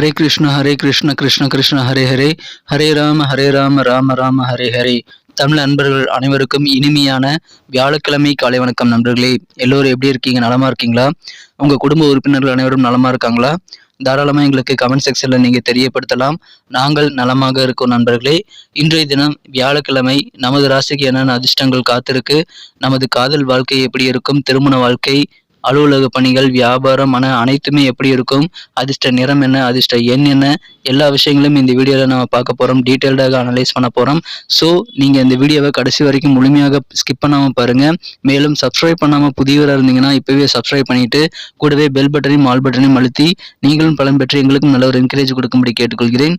ஹரே கிருஷ்ண ஹரே கிருஷ்ண கிருஷ்ண கிருஷ்ண ஹரே ஹரே ஹரே ராம ஹரே ராம ராம ராம ஹரே ஹரே தமிழ் நண்பர்கள் அனைவருக்கும் இனிமையான வியாழக்கிழமை காலை வணக்கம் நண்பர்களே. எல்லோரும் எப்படி இருக்கீங்க? நலமா இருக்கீங்களா? உங்க குடும்ப உறுப்பினர்கள் அனைவரும் நலமா இருக்காங்களா? தாராளமாக எங்களுக்கு கமெண்ட் செக்ஷனில் நீங்கள் தெரியப்படுத்தலாம். நாங்கள் நலமாக இருக்கோம் நண்பர்களே. இன்றைய தினம் வியாழக்கிழமை நமது ராசிக்கு என்னென்ன அதிர்ஷ்டங்கள் காத்திருக்கு? நமது காதல் வாழ்க்கை எப்படி இருக்கும்? திருமண வாழ்க்கை அலுவலக பணிகள் வியாபாரம் மன அனைத்துமே எப்படி இருக்கும்? அதிர்ஷ்ட நிறம் என்ன? அதிர்ஷ்ட எண் என்ன? எல்லா விஷயங்களும் இந்த வீடியோவில் நம்ம பார்க்க போகிறோம் டீட்டெயில்டாக அனலைஸ் பண்ண போகிறோம் ஸோ நீங்கள் இந்த வீடியோவை கடைசி வரைக்கும் முழுமையாக ஸ்கிப் பண்ணாமல் பாருங்கள் மேலும் சப்ஸ்கிரைப் பண்ணாமல் புதியவராக இருந்தீங்கன்னா இப்போவே சப்ஸ்கிரைப் பண்ணிவிட்டு கூடவே பெல் பட்டனையும் ஆல் பட்டனையும் அழுத்தி நீங்களும் பலன் பெற்று எங்களுக்கும் நல்ல ஒரு என்கரேஜ் கொடுக்கும்படி கேட்டுக்கொள்கிறேன்.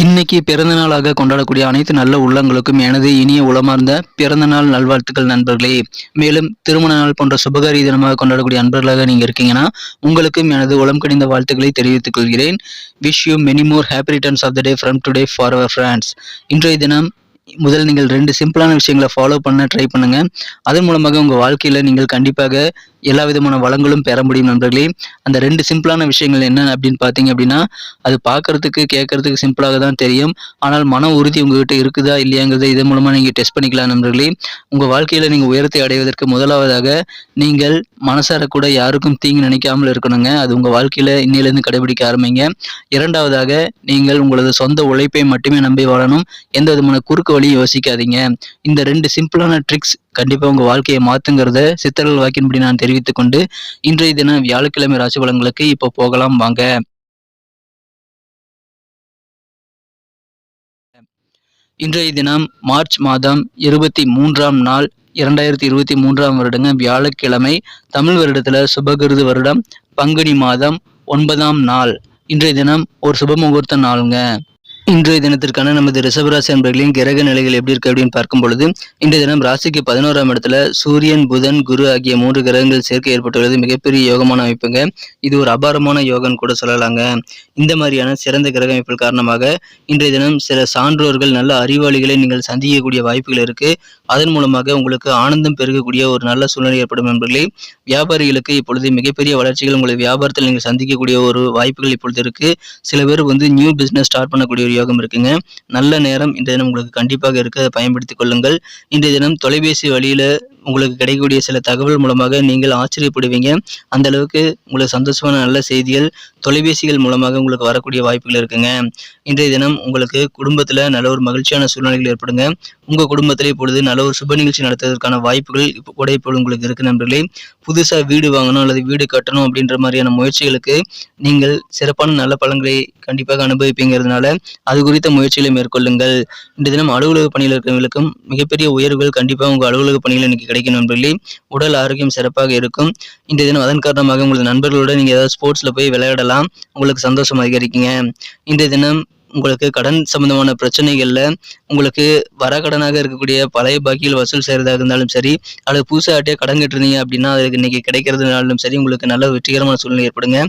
இன்னைக்கு பிறந்தநாளாக கொண்டாடக்கூடிய அனைத்து நல்ல உள்ளங்களுக்கும் எனது இனிய உளமார்ந்த பிறந்த நாள் நல்வாழ்த்துக்கள் நண்பர்களே. மேலும் திருமண நாள் போன்ற சுபகாரி தினமாக கொண்டாடக்கூடிய நண்பர்களாக நீங்க இருக்கீங்கன்னா உங்களுக்கும் எனது உளம் கடிந்த வாழ்த்துக்களை தெரிவித்துக் கொள்கிறேன். Wish you many more happy returns of the day from today for our friends இன்றைய தினம் முதல் நீங்கள் ரெண்டு சிம்பிளான விஷயங்களை ஃபாலோ பண்ண ட்ரை பண்ணுங்க. அதன் மூலமாக உங்கள் வாழ்க்கையில் நீங்கள் கண்டிப்பாக எல்லா விதமான வளங்களும் பெற முடியும் நண்பர்களே. அந்த ரெண்டு சிம்பிளான விஷயங்கள் என்ன அப்படின்னு பார்த்தீங்க அப்படின்னா அது பார்க்கறதுக்கு கேட்கறதுக்கு சிம்பிளாக தான் தெரியும். ஆனால் மன உறுதி உங்ககிட்ட இருக்குதா இல்லையாங்கிறத இதன் மூலமாக நீங்கள் டெஸ்ட் பண்ணிக்கலாம் நண்பர்களே. உங்கள் வாழ்க்கையில் நீங்கள் உயரத்தை அடைவதற்கு முதலாவதாக நீங்கள் மனசார கூட யாருக்கும் தீங்கு நினைக்காமல் இருக்கணுங்க. அது உங்கள் வாழ்க்கையில் இன்னிலேருந்து கடைபிடிக்க ஆரம்பிங்க. இரண்டாவதாக நீங்கள் உங்களது சொந்த உழைப்பை மட்டுமே நம்பி வாழணும். எந்த விதமான குறுக்கு வழியும் யோசிக்காதீங்க. இந்த ரெண்டு சிம்பிளான ட்ரிக்ஸ் கண்டிப்பாக உங்கள் வாழ்க்கையை மாற்றுங்கிறத சித்தர்கள் வாக்கின்படி நான் தெரிவித்துக் கொண்டு இன்றைய தினம் வியாழக்கிழமை ராசி பலன்களுக்கு இப்போ போகலாம். வாங்க. இன்றைய தினம் மார்ச் மாதம் இருபத்தி மூன்றாம் நாள் இரண்டாயிரத்தி இருபத்தி மூன்றாம் வருடங்க. வியாழக்கிழமை தமிழ் வருடத்துல சுபகிருது வருடம். பங்குனி மாதம் ஒன்பதாம் நாள். இன்றைய தினம் ஒரு சுப முகூர்த்த நாளுங்க. இன்றைய தினத்திற்கான நமது ரிஷபராசி அன்பர்களின் கிரக நிலைகள் எப்படி இருக்கு அப்படின்னு பார்க்கும் பொழுது இன்றைய தினம் ராசிக்கு பதினோராம் இடத்துல சூரியன் புதன் குரு ஆகிய மூன்று கிரகங்கள் சேர்க்கை ஏற்பட்டுள்ளது. மிகப்பெரிய யோகமான அமைப்புங்க. இது ஒரு அபாரமான யோகன் கூட சொல்லலாங்க. இந்த மாதிரியான சிறந்த கிரக அமைப்புகள் காரணமாக இன்றைய தினம் சில சான்றோர்கள் நல்ல அறிவாளிகளை நீங்கள் சந்திக்கக்கூடிய வாய்ப்புகள் இருக்கு. அதன் மூலமாக உங்களுக்கு ஆனந்தம் பெருகக்கூடிய ஒரு நல்ல சூழ்நிலை ஏற்படும் என்பர்களே வியாபாரிகளுக்கு இப்பொழுது மிகப்பெரிய வளர்ச்சிகள் உங்களுடைய வியாபாரத்தில் நீங்கள் சந்திக்கக்கூடிய ஒரு வாய்ப்புகள் இப்பொழுது இருக்கு. சில பேர் வந்து நியூ பிசினஸ் ஸ்டார்ட் பண்ணக்கூடிய ஒரு யோகம் இருக்குங்க. நல்ல நேரம் இன்றைய தினம் உங்களுக்கு கண்டிப்பாக இருக்க. பயன்படுத்திக் கொள்ளுங்கள். இன்றைய தினம் தொலைபேசி வழியில உங்களுக்கு கிடைக்கக்கூடிய சில தகவல் மூலமாக நீங்கள் ஆச்சரியப்படுவீங்க. அந்த அளவுக்கு உங்களுக்கு சந்தோஷமான நல்ல செய்திகள் தொலைபேசிகள் மூலமாக உங்களுக்கு வரக்கூடிய வாய்ப்புகள் இருக்குங்க. இன்றைய தினம் உங்களுக்கு குடும்பத்தில் நல்ல ஒரு மகிழ்ச்சியான சூழ்நிலைகள் ஏற்படுங்க. உங்கள் குடும்பத்தில் இப்பொழுது நல்ல ஒரு சுப நிகழ்ச்சி நடத்துவதற்கான வாய்ப்புகள் இப்போ கூட இப்பொழுது உங்களுக்கு இருக்கு நண்பர்களே. புதுசாக வீடு வாங்கணும் அல்லது வீடு கட்டணும் அப்படின்ற மாதிரியான முயற்சிகளுக்கு நீங்கள் சிறப்பான நல்ல பலன்களை கண்டிப்பாக அனுபவிப்பீங்கிறதுனால அது குறித்த முயற்சிகளை மேற்கொள்ளுங்கள். இன்றைய தினம் அலுவலக பணியில் இருக்கிறவங்களுக்கும் மிகப்பெரிய உயர்வுகள் கண்டிப்பாக உங்கள் அலுவலக பணியில் இன்னைக்கு கிடைக்கும் நண்பர்களே. உடல் ஆரோக்கியம் சிறப்பாக இருக்கும். இந்த தினம் அதன் காரணமாக உங்களது நண்பர்களோட நீங்கள் ஏதாவது ஸ்போர்ட்ஸில் போய் விளையாடலாம். உங்களுக்கு சந்தோஷம் அதிகரிக்குங்க. இந்த தினம் உங்களுக்கு கடன் சம்பந்தமான பிரச்சனைகள்ல உங்களுக்கு வர கடனாக இருக்கக்கூடிய பழைய பாக்கியில் வசூல் செய்கிறதாக இருந்தாலும் சரி அல்லது புதுசாக ஆட்டிய கடன் கட்டிருந்தீங்க அப்படின்னா அதுக்கு இன்னைக்கு கிடைக்கிறதுனாலும் சரி உங்களுக்கு நல்ல வெற்றிகரமான சூழ்நிலை ஏற்படுங்க.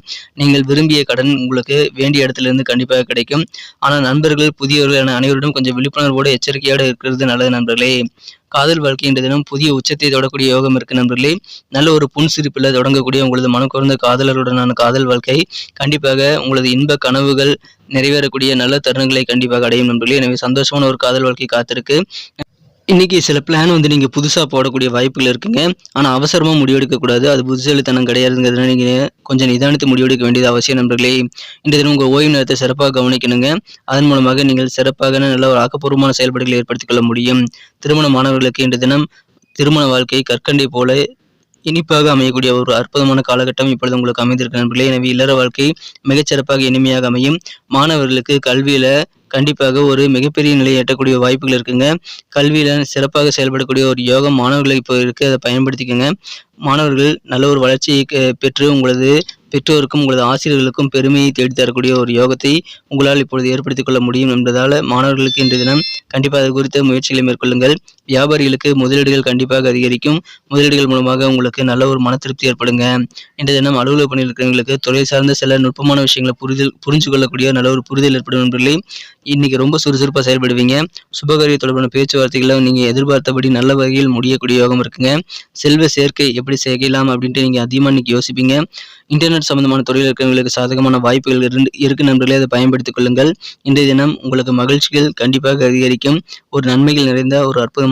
நீங்கள் விரும்பிய கடன் உங்களுக்கு வேண்டிய இடத்துல இருந்து கண்டிப்பாக கிடைக்கும். ஆனால் நண்பர்கள் புதியவர்கள் என அனைவரிடம் கொஞ்சம் விழிப்புணர்வோடு எச்சரிக்கையோடு இருக்கிறது நல்லது நண்பர்களே. காதல் வாழ்க்கை என்ற தினம் புதிய உச்சத்தை தொடக்கூடிய யோகம் இருக்கு நண்பர்களே. நல்ல ஒரு புன்சிரிப்பில் தொடங்கக்கூடிய உங்களது மனக்குறந்த காதலருடனான காதல் வாழ்க்கை கண்டிப்பாக உங்களது இன்ப கனவுகள் நிறைவேறக்கூடிய நல்ல தருணங்களை கண்டிப்பாக அடையும் நண்பர்களே. எனவே சந்தோஷமான ஒரு காதல் வாழ்க்கை காத்திருக்கு. இன்றைக்கி சில பிளான் வந்து நீங்கள் புதுசாக போடக்கூடிய வாய்ப்புகள் இருக்குங்க. ஆனால் அவசரமாக முடிவெடுக்கக்கூடாது. அது புதுசெழுத்தனம் கிடையாதுங்கிறதுனால நீங்கள் கொஞ்சம் நிதானித்து முடிவெடுக்க வேண்டியது அவசியம் நண்பர்களே. இன்றைய தினம் உங்கள் ஓய்வு நேரத்தை சிறப்பாக கவனிக்கணுங்க. அதன் மூலமாக நீங்கள் சிறப்பாக நல்ல ஒரு ஆக்கப்பூர்வமான செயல்பாடுகளை ஏற்படுத்திக் கொள்ள முடியும். திருமண மாணவர்களுக்கு இன்று தினம் திருமண வாழ்க்கை கற்கண்டை போல இனிப்பாக அமையக்கூடிய ஒரு அற்புதமான காலகட்டம் இப்பொழுது உங்களுக்கு அமைந்திருக்க நண்பர்களே. எனவே இல்லற வாழ்க்கை மிகச்சிறப்பாக இனிமையாக அமையும். மாணவர்களுக்கு கல்வியில கண்டிப்பாக ஒரு மிகப்பெரிய நிலையை எட்டக்கூடிய வாய்ப்புகள் இருக்குங்க. கல்வியில சிறப்பாக செயல்படக்கூடிய ஒரு யோகம் மாணவர்களை இப்போ இருக்கு. அதை பயன்படுத்திக்கோங்க. மாணவர்கள் நல்ல ஒரு வளர்ச்சியை பெற்று உங்களது பெற்றோருக்கும் உங்களது ஆசிரியர்களுக்கும் பெருமையை தேடித்தரக்கூடிய ஒரு யோகத்தை உங்களால் இப்பொழுது ஏற்படுத்திக் கொள்ள முடியும் என்பதால் மாணவர்களுக்கு இன்றைய தினம் கண்டிப்பாக அது குறித்த முயற்சிகளை மேற்கொள்ளுங்கள். வியாபாரிகளுக்கு முதலீடுகள் கண்டிப்பாக அதிகரிக்கும். முதலீடுகள் மூலமாக உங்களுக்கு நல்ல ஒரு மன திருப்தி ஏற்படுங்க. இன்றைய தினம் அலுவலக பணியில் இருக்கிறவங்களுக்கு தொழில் சார்ந்த சில நுட்பமான விஷயங்களை புரிதல் புரிஞ்சு கொள்ளக்கூடிய நல்ல ஒரு புரிதல் ஏற்படும் நண்பர்களே. இன்னைக்கு ரொம்ப சுறுசுறுப்பாக செயல்படுவீங்க. சுபகாரிய தொடர்பான பேச்சுவார்த்தைகளை நீங்கள் எதிர்பார்த்தபடி நல்ல வகையில் முடியக்கூடிய யோகம் இருக்குங்க. செல்வ சேர்க்கை எப்படி செய்யலாம் அப்படின்ட்டு நீங்கள் அதிகமாக இன்னைக்கு யோசிப்பீங்க. இன்டர்நெட் சம்பந்தமான தொழில் இருக்கிறவங்களுக்கு சாதகமான வாய்ப்புகள் இருந்து இருக்கு நண்பர்களே அதை பயன்படுத்திக் கொள்ளுங்கள். இன்றைய தினம் உங்களுக்கு மகிழ்ச்சிகள் கண்டிப்பாக அதிகரிக்கும். ஒரு நன்மைகள் நிறைந்த ஒரு அற்புதமான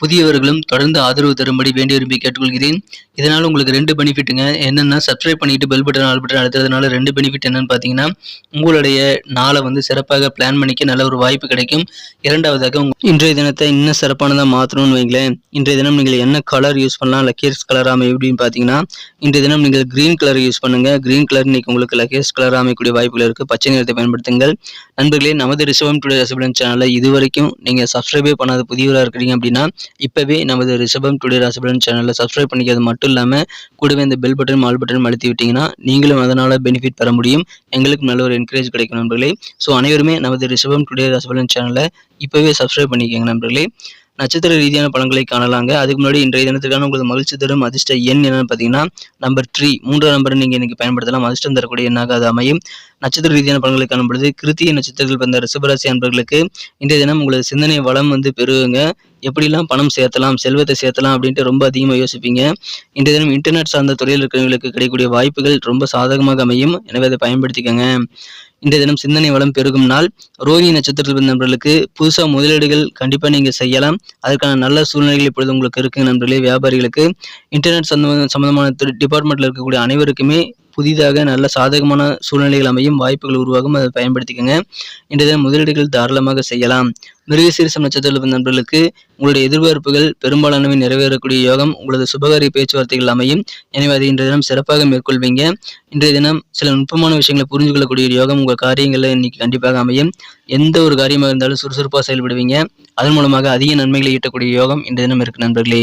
புதியவர்களும் தொடர்ந்து ஆதரவு தரும்படி வேண்டி விரும்பி கேட்டுக்கொள்கிறேன். இதனால் உங்களுக்கு ரெண்டு பெனிஃபிட்டுங்க என்னென்னா சப்ஸ்கிரைப் பண்ணிட்டு பெல் பட்டன் ஆல் பட்டன் அழுத்துறதுனால ரெண்டு பெனிஃபிட் என்னன்னு பார்த்தீங்கன்னா உங்களுடைய நாளை வந்து சிறப்பாக பிளான் பண்ணிக்க நல்ல ஒரு வாய்ப்பு கிடைக்கும். இரண்டாவதாக இன்றைய தினத்தை இன்னும் சிறப்பானதாக மாற்றணும்னு வைங்களேன். இன்றைய தினம் நீங்கள் என்ன கலர் யூஸ் பண்ணலாம் லக்கேஸ் கலர் அமையும் எப்படின்னு பார்த்தீங்கன்னா இன்றைய தினம் நீங்கள் கிரீன் கலர் யூஸ் பண்ணுங்க. கிரீன் கலர் இன்னைக்கு உங்களுக்கு லக்கேஸ் கலர் அமையக்கூடிய வாய்ப்புகள் இருக்குது பச்சை நிறத்தை பயன்படுத்துங்கள். நண்பர்களே நமது ரிசவம் டுடே ரசபலன் சேனலை இதுவரைக்கும் நீங்கள் சப்ஸ்கிரைபே பண்ணாத புதியவராக இருக்கிறீங்க அப்படின்னா இப்போவே நமது ரிஷபம் டுடே ராசிபலன் சேனலை சப்ஸ்கிரைப் பண்ணிக்கிறது மட்டும் இல்லாமல் கூடவே இந்த பெல் பட்டன் ஆல் பட்டன் அழுத்தி விட்டீங்கன்னா நீங்களும் அதனால் பெனிஃபிட் பெற முடியும். எங்களுக்கு நல்ல ஒரு என்கரேஜ் கிடைக்கும் நண்பர்களே. ஸோ அனைவருமே நமது ரிஷபம் டுடே ராசிபலன் சேனலை இப்போவே சப்ஸ்கிரைப் பண்ணிக்கோங்க நண்பர்களே. நட்சத்திர ரீதியான பழங்களை காணலாங்க. அதுக்கு முன்னாடி இன்றைய தினத்துக்கான உங்களுக்கு மகிழ்ச்சி தரும் அதிர்ஷ்ட எண் என்னன்னு பார்த்தீங்கன்னா நம்பர் த்ரீ மூன்றாம் நம்பரை நீங்கள் இன்னைக்கு பயன்படுத்தலாம். அதிர்ஷ்டம் தரக்கூடிய எண்ணாக அது அமையும். நட்சத்திர ரீதியான பலன்களை காணும் பொழுது கிருத்திய நட்சத்திரத்தில் பிறந்த ரிஷபராசி அன்பர்களுக்கு இன்றைய தினம் உங்களது சிந்தனை வளம் வந்து பெருகுங்க. எப்படிலாம் பணம் சேர்த்தலாம் செல்வத்தை சேர்த்தலாம் அப்படின்ட்டு ரொம்ப அதிகமாக யோசிப்பீங்க. இந்த தினம் இன்டர்நெட் சார்ந்த தொழில் இருக்கிறவங்களுக்கு கிடைக்கக்கூடிய வாய்ப்புகள் ரொம்ப சாதகமாக அமையும். எனவே அதை பயன்படுத்திக்கோங்க. இந்த தினம் சிந்தனை வளம் பெருகும் நாள். ரோஹி நட்சத்திரத்தில் பிறந்த நண்பர்களுக்கு புதுசாக முதலீடுகள் கண்டிப்பாக நீங்கள் செய்யலாம். அதற்கான நல்ல சூழ்நிலைகள் இப்பொழுது உங்களுக்கு இருக்கு நண்பர்களே வியாபாரிகளுக்கு. இன்டர்நெட் சம்பந்தமான டிபார்ட்மெண்ட்டில் இருக்கக்கூடிய அனைவருக்குமே புதிதாக நல்ல சாதகமான சூழ்நிலைகள் அமையும் வாய்ப்புகள் உருவாகும் அதை பயன்படுத்திக்கோங்க. இன்றைய தினம் முதலீடுகள் தாராளமாக செய்யலாம். மிருகசீரிசம் நட்சத்திரத்தில் பிறந்த நண்பர்களுக்கு உங்களுடைய எதிர்பார்ப்புகள் பெரும்பாலானவை நிறைவேறக்கூடிய யோகம் உங்களது சுபகாரிய பேச்சுவார்த்தைகள் அமையும். எனவே அதை இன்றைய தினம் சிறப்பாக மேற்கொள்வீங்க. இன்றைய தினம் சில நுட்பமான விஷயங்களை புரிஞ்சு கொள்ளக்கூடிய யோகம் உங்கள் காரியங்களில் இன்னைக்கு கண்டிப்பாக அமையும். எந்த ஒரு காரியமாக இருந்தாலும் சுறுசுறுப்பாக செயல்படுவீங்க. அதன் மூலமாக அதிக நன்மைகளை ஈட்டக்கூடிய யோகம் இன்றைய தினம் இருக்கு நண்பர்களே.